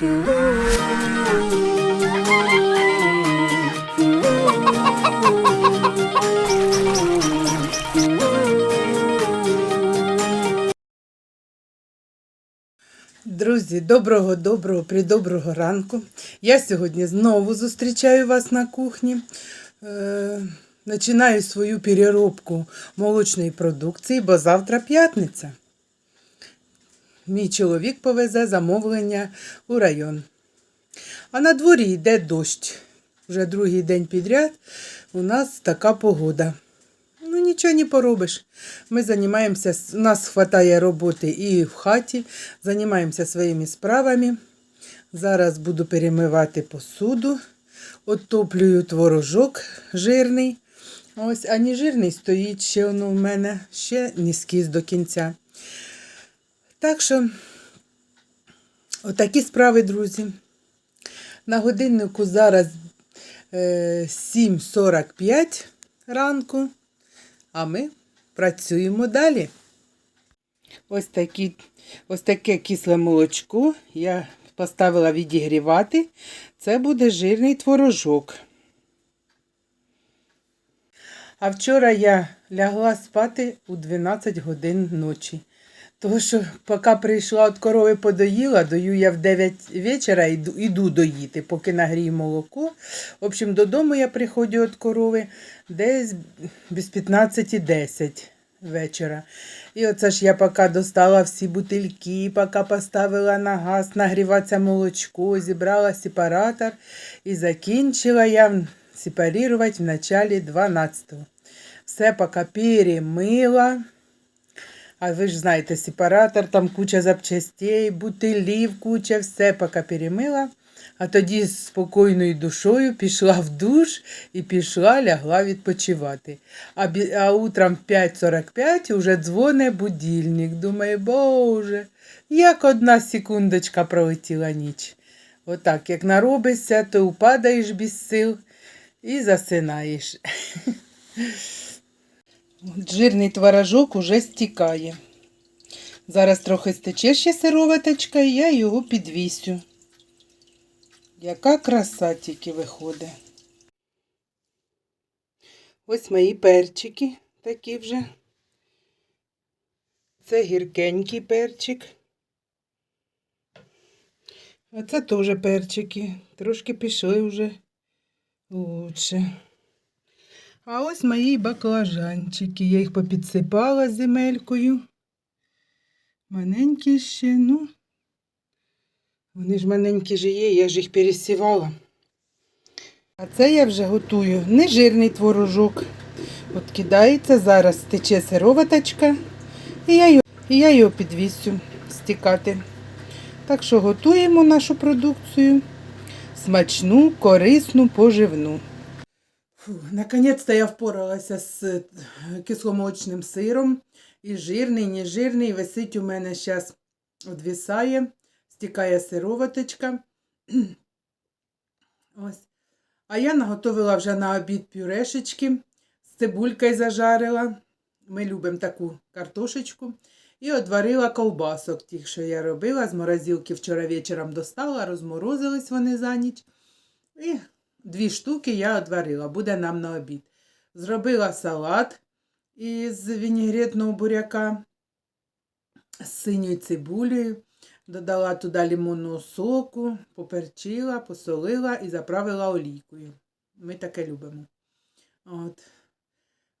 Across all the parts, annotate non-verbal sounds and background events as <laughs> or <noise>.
Друзі, доброго, доброго, придоброго ранку. Я сьогодні знову зустрічаю вас на кухні. Е, починаю свою переробку молочної продукції, бо завтра п'ятниця. Мій чоловік повезе замовлення у район. А на дворі йде дощ. Вже другий день підряд у нас така погода. Ну, нічого не поробиш. Ми займаємося, у нас вистачає роботи і в хаті, займаємося своїми справами. Зараз буду перемивати посуду, отоплюю творожок жирний. Ось, а не жирний стоїть ще воно в мене, ще скіз до кінця. Так що, отакі справи, друзі. На годиннику зараз е, 7.45 ранку. А ми працюємо далі. Ось, такі, ось таке кисле молочко я поставила відігрівати. Це буде жирний творожок. А вчора я лягла спати у 12 годин ночі. Тому що, поки прийшла від корови подоїла, дою я в 9 вечора іду, іду доїти, поки нагрію молоко. В общем, додому я приходжу від корови десь без 15-10 вечора. І оце ж я поки достала всі бутильки, поки поставила на газ, нагріватися молочко, зібрала сепаратор і закінчила я сепарувати в началі 12-го. Все поки перемила. А ви ж знаєте, сепаратор, там куча запчастей, бутилів, куча, все поки перемила. А тоді з спокійною душою пішла в душ і пішла, лягла відпочивати. А, бі- а утром в 5.45 вже дзвоне будильник. Думаю, боже, як одна секундочка пролетіла ніч. Отак, як наробишся, то упадаєш без сил і засинаєш. <laughs> Жирний творожок уже стікає. Зараз трохи стече ще сироваточка, і я його підвісю. Яка краса тільки виходить. Ось мої перчики такі вже. Це гіркенький перчик. А це теж перчики. Трошки пішли вже лучше. А ось мої баклажанчики. Я їх попідсипала земелькою. Маленькі ще, ну. Вони ж маленькі ж є, я ж їх пересівала. А це я вже готую нежирний творожок. От кидається, зараз тече сироваточка. І я його, і я його підвісю стікати. Так що готуємо нашу продукцію. Смачну, корисну, поживну. Фу, наконец-то я впоралася з е, кисломолочним сиром. І жирний, і нежирний. Висить у мене зараз відвисає, стікає сироваточка. <clears throat> Ось. А я наготовила вже на обід пюрешечки, з цибулькою зажарила. Ми любимо таку картошечку. І одварила ковбасок, тих, що я робила. З морозилки вчора вечором достала, розморозились вони за ніч. І Дві штуки я одварила, буде нам на обід. Зробила салат із вінігретного буряка з синьою цибулею, додала туди лимонного соку, поперчила, посолила і заправила олійкою. Ми таке любимо. От.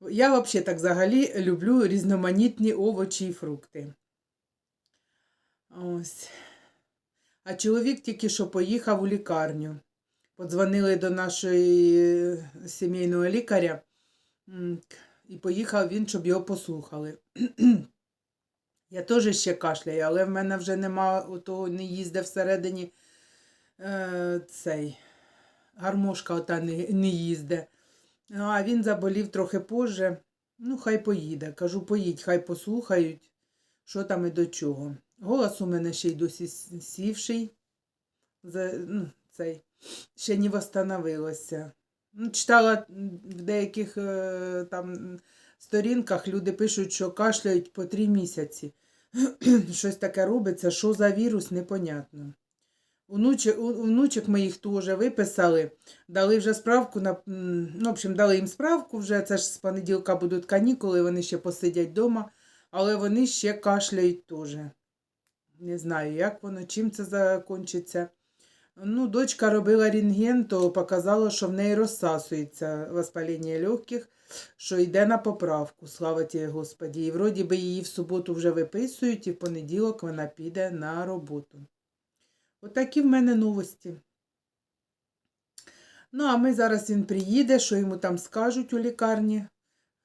Я взагалі так взагалі люблю різноманітні овочі і фрукти. Ось. А чоловік тільки що поїхав у лікарню. Подзвонили до нашої е, сімейного лікаря, і поїхав він, щоб його послухали. <clears throat> Я теж ще кашляю, але в мене вже нема, того не їздить всередині е, цей гармошка ота не, не їздить. Ну, А він заболів трохи позже. Ну, хай поїде. Кажу, поїдь, хай послухають, що там і до чого. Голос у мене ще й досі сівший. За, ну, цей ще не восстановилося. Ну, Читала в деяких е, там сторінках люди пишуть, що кашляють по три місяці. <clears throat> Щось таке робиться, що за вірус, непонятно. У- внучок моїх теж виписали, дали вже справку на ну, в общем, дали їм справку вже. Це ж з понеділка будуть канікули, вони ще посидять вдома, але вони ще кашляють теж. Не знаю, як воно, чим це закінчиться. Ну, дочка робила рентген, то показало, що в неї розсасується воспалення легких, що йде на поправку, слава ті Господі. І вроді би її в суботу вже виписують, і в понеділок вона піде на роботу. Отакі в мене новості. Ну, а ми зараз він приїде, що йому там скажуть у лікарні.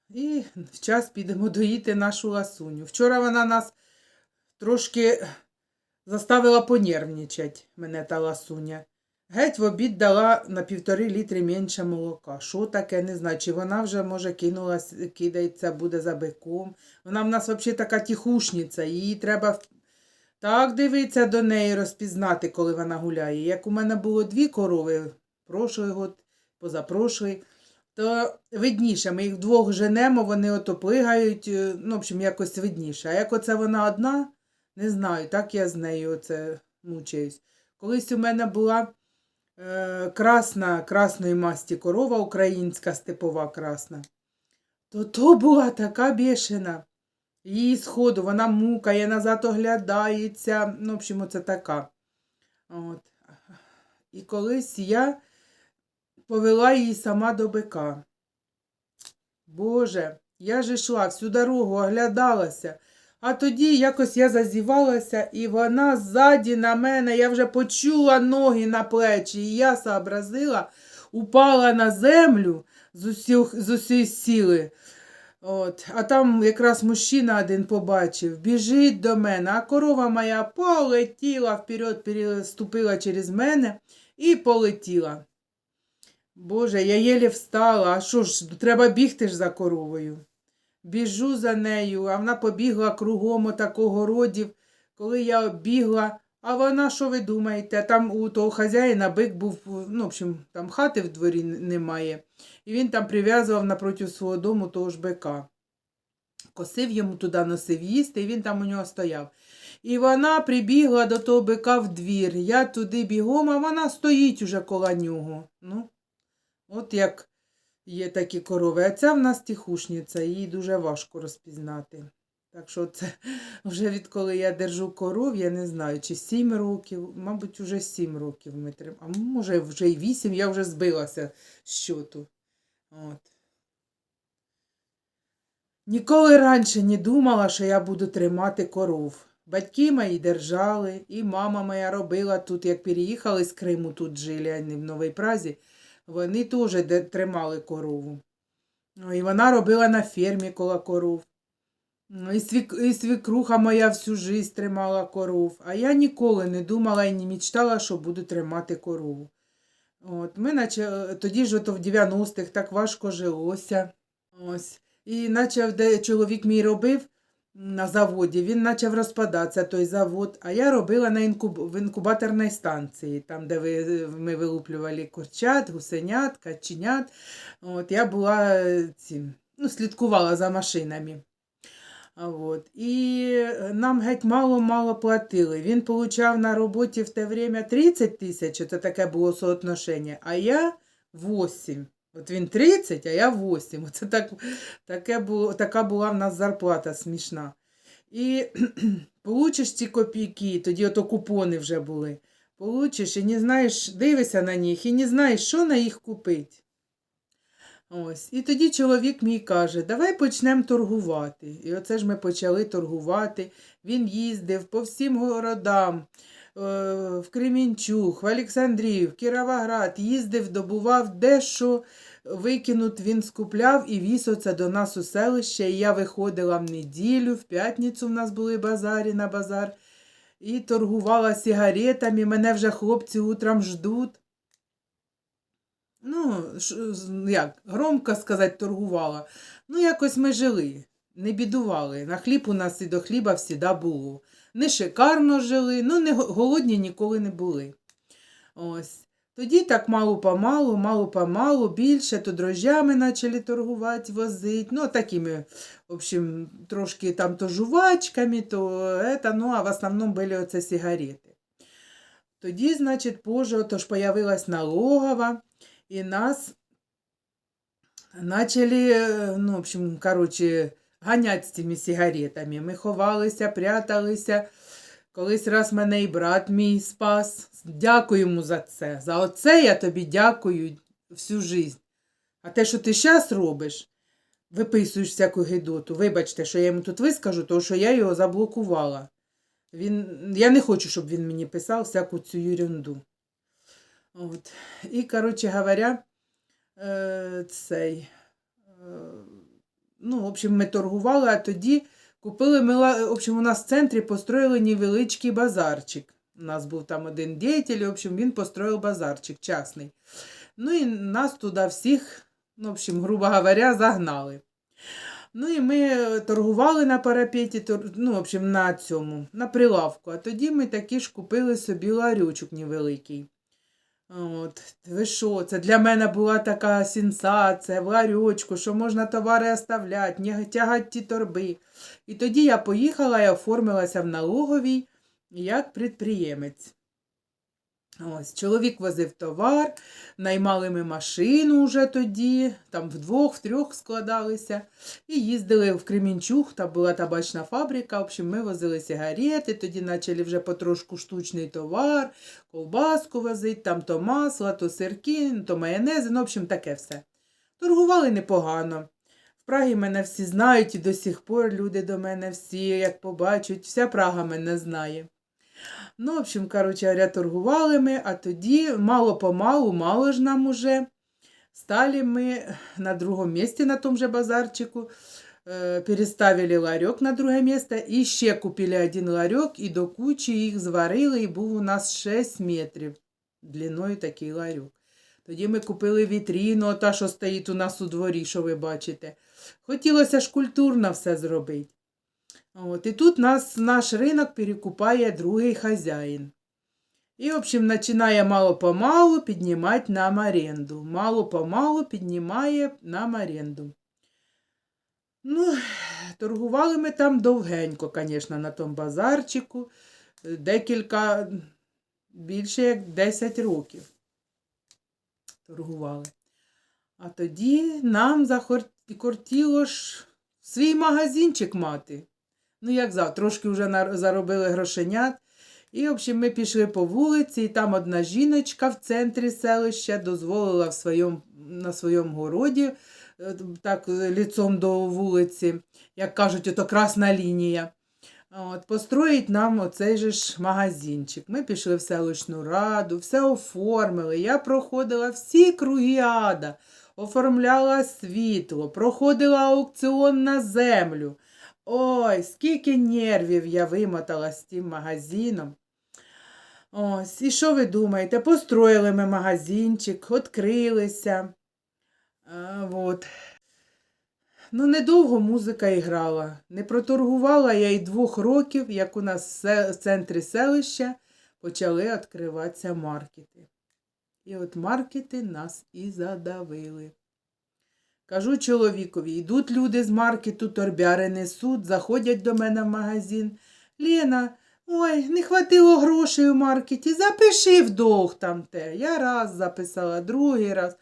І в час підемо доїти нашу ласуню. Вчора вона нас трошки заставила понервничати, мене та ласуня. Геть в обід дала на півтори літри менше молока. Що таке, не знаю. Чи вона вже, може, кинулась, кидається, буде за биком. Вона в нас взагалі така тихушниця, її треба так дивитися до неї, розпізнати, коли вона гуляє. Як у мене було дві корови, прошлий год, позапрошлий, то видніше, ми їх вдвох женемо, вони ото плигають, е, ну, в общем, якось видніше. А як оце вона одна, не знаю, так я з нею оце мучаюсь. Колись у мене була е, красна, красної масті корова, українська степова красна. То то була така бішена. Її сходу, вона мукає, назад оглядається. Ну, в общем, оце така. От. І колись я повела її сама до бика. Боже, я ж йшла всю дорогу, оглядалася. А тоді якось я зазівалася, і вона ззаді на мене, я вже почула ноги на плечі, і я сообразила, упала на землю з усіх, з усієї сили. От. А там якраз мужчина один побачив, біжить до мене, а корова моя полетіла вперед, переступила через мене і полетіла. Боже, я єлі встала, а що ж, треба бігти ж за коровою. Біжу за нею, а вона побігла кругом отакого родів. Коли я бігла, а вона, що ви думаєте, там у того хазяїна бик був, ну, в общем, там хати в дворі немає. І він там прив'язував напроти свого дому того ж бика. Косив йому туди, носив їсти, і він там у нього стояв. І вона прибігла до того бика в двір. Я туди бігом, а вона стоїть уже коло нього. Ну, от як є такі корови. А ця в нас тихушниця, її дуже важко розпізнати. Так що це <laughs> вже відколи я держу коров, я не знаю, чи сім років, мабуть, вже сім років ми тримаємо. А може вже й вісім, я вже збилася з щоту. От. Ніколи раніше не думала, що я буду тримати коров. Батьки мої держали, і мама моя робила тут, як переїхали з Криму, тут жили, а не в Новій Празі, вони теж тримали корову. Ну, І вона робила на фермі коло коров. Ну, І, свік... і свікруха моя всю жизнь тримала коров, а я ніколи не думала і не мечтала, що буду тримати корову. От, ми наче, тоді ж ото в 90-х так важко жилося. Ось. І де чоловік мій робив на заводі, він почав розпадатися той завод, а я робила на інкуб... в інкубаторній станції, там, де ви... ми вилуплювали курчат, гусенят, каченят. От, я була е, цим, ну, слідкувала за машинами. От. І нам геть мало-мало платили. Він получав на роботі в те время 30 тисяч, це таке було соотношення, а я 8. От він 30, а я 8. <laughs> Оце так, таке було, така була в нас зарплата смішна. І <clears throat> получиш ці копійки, тоді ото купони вже були. Получиш і не знаєш, дивишся на них і не знаєш, що на їх купити. Ось. І тоді чоловік мій каже, давай почнемо торгувати. І оце ж ми почали торгувати. Він їздив по всім городам, в Кремінчуг, в Олександрів, Кіровоград, їздив, добував дещо викинут, він скупляв і віз оце до нас у селище. І я виходила в неділю, в п'ятницю в нас були базарі на базар. І торгувала сигаретами. Мене вже хлопці утром ждуть. Ну, як, громко сказати, торгувала. Ну, якось ми жили, не бідували. На хліб у нас і до хліба всіда було. Не шикарно жили, ну не голодні ніколи не були. Ось. Тоді так мало-помалу, мало-помалу, більше, то дрожжами почали торгувати, возити. Ну, такими, в общем, трошки там то жувачками, то это, ну, а в основному були оце сигарети. тоді, значить, позже тож появилась налогова, і нас почали, ну, в общем, короче, ганять з цими сигаретами. Ми ховалися, пряталися. Колись раз мене і брат мій спас. Дякую йому за це. За оце я тобі дякую всю жизнь. А те, що ти зараз робиш, виписуєш всяку гидоту. Вибачте, що я йому тут вискажу, тому що я його заблокувала. Він, я не хочу, щоб він мені писав всяку цю ерунду. От. І, коротше говоря, е, цей. Е, ну, в общем, ми торгували, а тоді купили ми, в общем, у нас в центрі построїли невеличкий базарчик. У нас був там один діятель, в общем, він построїв базарчик частний. Ну і нас туди всіх, ну, в общем, грубо говоря, загнали. Ну і ми е, торгували на парапеті, ну, в общем, на цьому, на прилавку. А тоді ми таки ж купили собі ларючок невеликий. От, ви що, це для мене була така сенсація, в ларьочку, що можна товари оставляти, не тягати ті торби. І тоді я поїхала і оформилася в налоговій як підприємець. Ось, чоловік возив товар, наймали ми машину вже тоді, там вдвох, втрьох складалися, і їздили в Кремінчуг, там була табачна фабрика. В общем, ми возили сигарети, тоді почали вже потрошку штучний товар, ковбаску возити, там то масло, то сирки, то майонези, ну, в общем, таке все. Торгували непогано. В Прагі мене всі знають і до сих пор люди до мене всі, як побачать, вся Прага мене знає. Ну, в общем, коротше говоря, торгували ми, а тоді мало-помалу, мало ж нам уже. Стали ми на другому місці на тому же базарчику, е, переставили ларьок на друге місце і ще купили один ларьок, і до кучі їх зварили, і був у нас 6 метрів длиною такий ларьок. Тоді ми купили вітріну, та, що стоїть у нас у дворі, що ви бачите. Хотілося ж культурно все зробити. От, і тут нас, наш ринок перекупає другий хазяїн. І, в общем, починає мало-помалу піднімати нам оренду. Мало-помалу піднімає нам оренду. Ну, торгували ми там довгенько, звісно, на тому базарчику. Декілька, більше як 10 років торгували. А тоді нам захотіло ж свій магазинчик мати. Ну, як завтра, трошки вже заробили грошенят. І, в общем, ми пішли по вулиці, і там одна жіночка в центрі селища дозволила в своєму, на своєму городі, е, так, ліцом до вулиці, як кажуть, ото красна лінія. От, построїть нам оцей же ж магазинчик. Ми пішли в селищну раду, все оформили. Я проходила всі круги ада, оформляла світло, проходила аукціон на землю. Ой, скільки нервів я вимотала з тим магазином. Ось, і що ви думаєте? Построїли ми магазинчик, відкрилися. А, вот. Ну, недовго музика і грала. Не проторгувала я й двох років, як у нас в центрі селища почали відкриватися маркети. І от маркети нас і задавили. Кажу чоловікові, йдуть люди з маркету, торбяри несуть, заходять до мене в магазин. Лена, ой, не хватило грошей у маркеті, запиши в долг там те. Я раз записала, другий раз.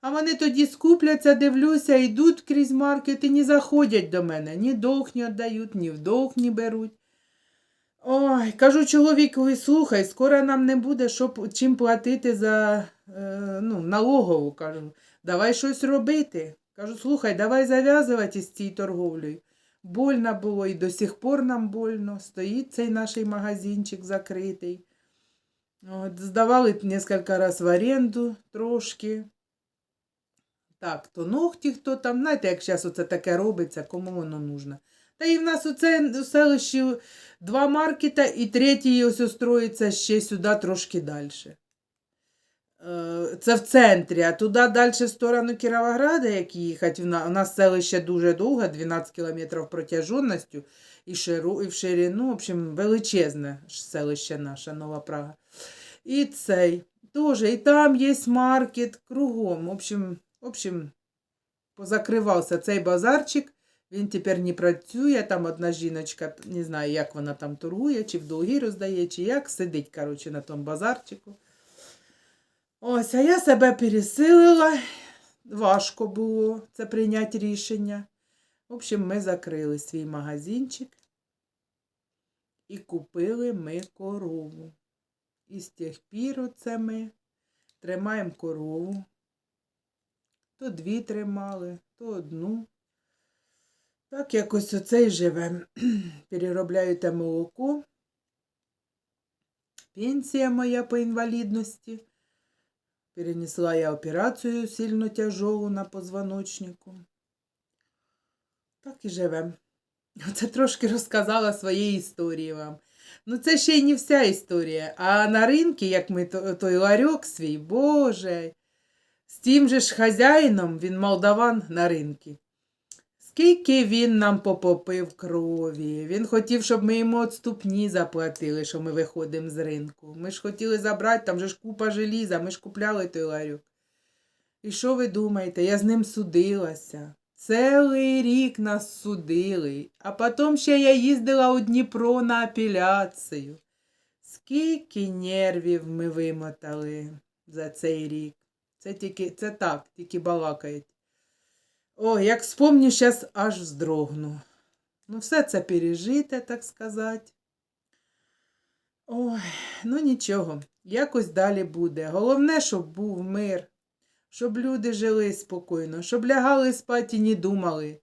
А вони тоді скупляться, дивлюся, йдуть крізь маркет і не заходять до мене. Ні долг не віддають, ні в долг не беруть. Ой, кажу чоловікові, слухай, скоро нам не буде що, чим платити за е, ну, налогову. Кажу, давай щось робити. Кажу, слухай, давай зав'язувати з цією торговлею. Больно було і до сих пор нам больно. Стоїть цей наш магазинчик закритий. От, здавали кілька разів в оренду трошки. Так, то ногті, хто там, знаєте, як зараз оце таке робиться, кому воно нужно. Та і в нас у це селищі два маркета, і третій ось устроїться ще сюди трошки далі. Е, Це в центрі, а туди далі в сторону Кіровограда, як їхати, у нас селище дуже довге, 12 кілометрів протяженістю і, ширу, і в ширину, в общем, величезне селище наше, Нова Прага. І цей теж, і там є маркет кругом. В общем, в общем, позакривався цей базарчик, Він тепер не працює, там одна жіночка, не знаю, як вона там торгує, чи в долги роздає, чи як, сидить, коротше, на тому базарчику. Ось, а я себе пересилила. Важко було це прийняти рішення. В общем, ми закрили свій магазинчик і купили ми корову. І з тих пір оце ми тримаємо корову. То дві тримали, то одну. Так якось оце й живемо. <clears throat> Переробляю молоко. Пенсія моя по інвалідності. Перенесла я операцію сильно тяжову на позвоночнику. Так і живем. <laughs> Оце трошки розказала своєї історії вам. Ну, це ще й не вся історія. А на ринку, як ми той ларьок свій, боже, з тим же ж хазяїном, він молдаван на ринку. Скільки він нам попопив крові. Він хотів, щоб ми йому отступні заплатили, що ми виходимо з ринку. Ми ж хотіли забрати, там же ж купа желіза, ми ж купляли той ларьок. І що ви думаєте? Я з ним судилася. Цілий рік нас судили. А потім ще я їздила у Дніпро на апеляцію. Скільки нервів ми вимотали за цей рік. Це тільки, це так, тільки балакають. О, як вспомню, зараз аж вздрогну. Ну, все це пережите, так сказати. Ой, ну нічого, якось далі буде. Головне, щоб був мир, щоб люди жили спокійно, щоб лягали спати і не думали,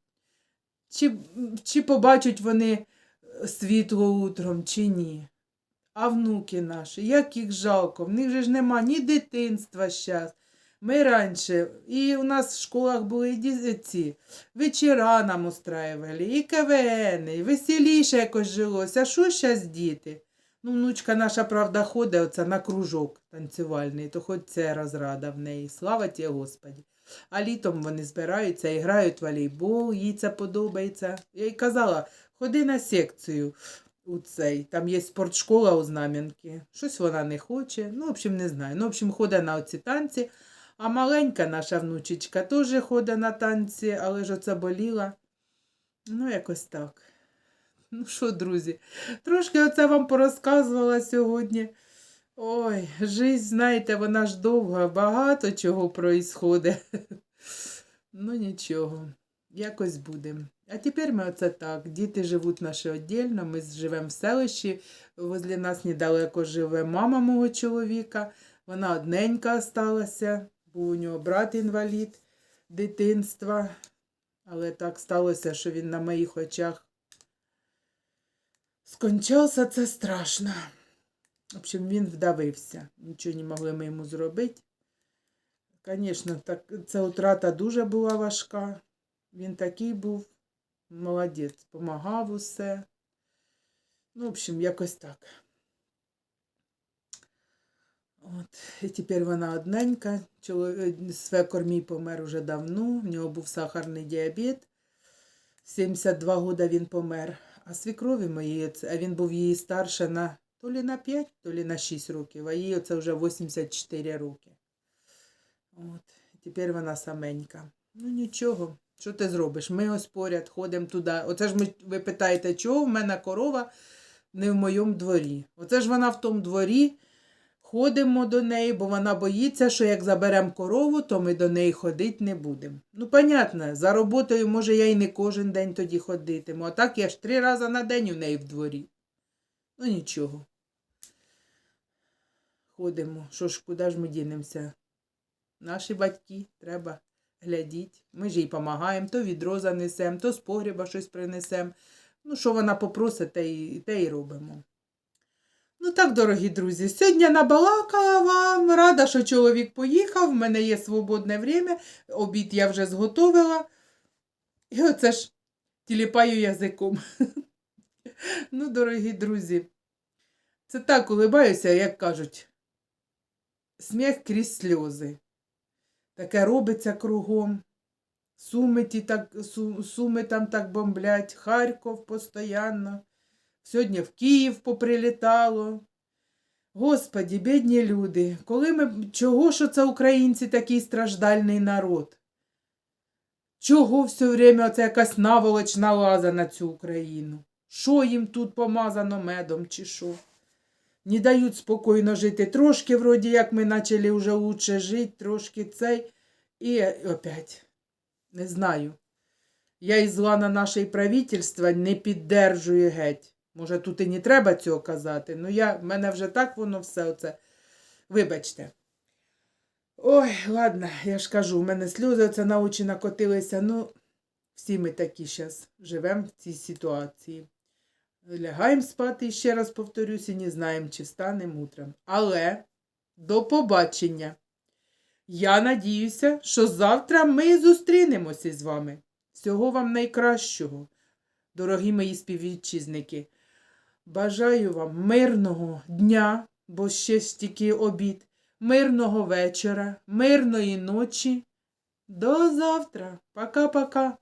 чи, чи побачать вони світло утром, чи ні. А внуки наші, як їх жалко, в них же ж нема ні дитинства зараз. Ми раніше, і у нас в школах були і ці вечора нам устраивали, і КВН, і веселіше якось жилося. А що зараз діти? Ну, внучка наша, правда, ходить оце на кружок танцювальний, то хоч це розрада в неї. Слава ті Господі. А літом вони збираються і грають волейбол, їй це подобається. Я їй казала, ходи на секцію у цей. Там є спортшкола у Знам'янки. Щось вона не хоче. Ну, в общем, не знаю. Ну, в общем, ходить на оці танці. А маленька наша внучечка теж ходить на танці, але ж оце боліла. Ну, якось так. Ну що, друзі, трошки оце вам порозказувала сьогодні. Ой, жизнь, знаєте, вона ж довга, багато чого проїсходить. Ну нічого, якось будемо. А тепер ми оце так. Діти живуть наші віддільно, ми живемо в селищі, возле нас недалеко живе мама мого чоловіка. Вона одненька осталася, був у нього брат інвалід дитинства. Але так сталося, що він на моїх очах скончався, це страшно. В общем, він вдавився. Нічого не могли ми йому зробити. Звісно, ця утрата дуже була важка. Він такий був молодець, помагав усе. Ну, в общем, якось так. От. І тепер вона одненька. Чоловік, свекор мій помер уже давно. В нього був сахарний діабет. 72 года він помер. А свікрові моєї, а він був її старше на то лі на 5, то лі на 6 років, а їй оце вже 84 роки. От. Тепер вона саменька. Ну нічого, що ти зробиш? Ми ось поряд ходимо туди. Оце ж ми, ви питаєте, чого в мене корова не в моєму дворі. Оце ж вона в тому дворі. Ходимо до неї, бо вона боїться, що як заберемо корову, то ми до неї ходити не будемо. Ну, понятно, за роботою, може, я й не кожен день тоді ходитиму. А так я ж три рази на день у неї в дворі. Ну нічого. Ходимо. Що ж, куди ж ми дінемося? Наші батьки треба глядіть. Ми ж їй допомагаємо, то відро занесемо, то з погріба щось принесемо. Ну, що вона попросить, те й, те й робимо. Ну так, дорогі друзі, сьогодні набалакала вам. Рада, що чоловік поїхав. В мене є свободне время. Обід я вже зготовила. І оце ж тіліпаю язиком. <laughs> Ну, дорогі друзі, це так улибаюся, як кажуть, сміх крізь сльози. Таке робиться кругом. Суми, ті так, су, суми там так бомблять, Харків постійно. Сьогодні в Київ поприлітало. Господі, бідні люди, коли ми. Чого що це українці такий страждальний народ? Чого все время оце якась наволоч налаза на цю Україну? Що їм тут помазано медом чи що? Не дають спокійно жити. Трошки, вроді, як ми почали вже лучше жити, трошки цей. І опять, не знаю. Я і зла на наше правительство не піддержую геть. Може, тут і не треба цього казати, ну я, в мене вже так воно все оце. Вибачте. Ой, ладно, я ж кажу, у мене сльози оце на очі накотилися. Ну, всі ми такі зараз живемо в цій ситуації. Лягаємо спати, і ще раз повторюся, і не знаємо, чи встанемо утром. Але до побачення. Я надіюся, що завтра ми зустрінемося з вами. Всього вам найкращого, дорогі мої співвітчизники. Бажаю вам мирного дня, бо ще стільки обід, мирного вечора, мирної ночі. До завтра. Пока-пока.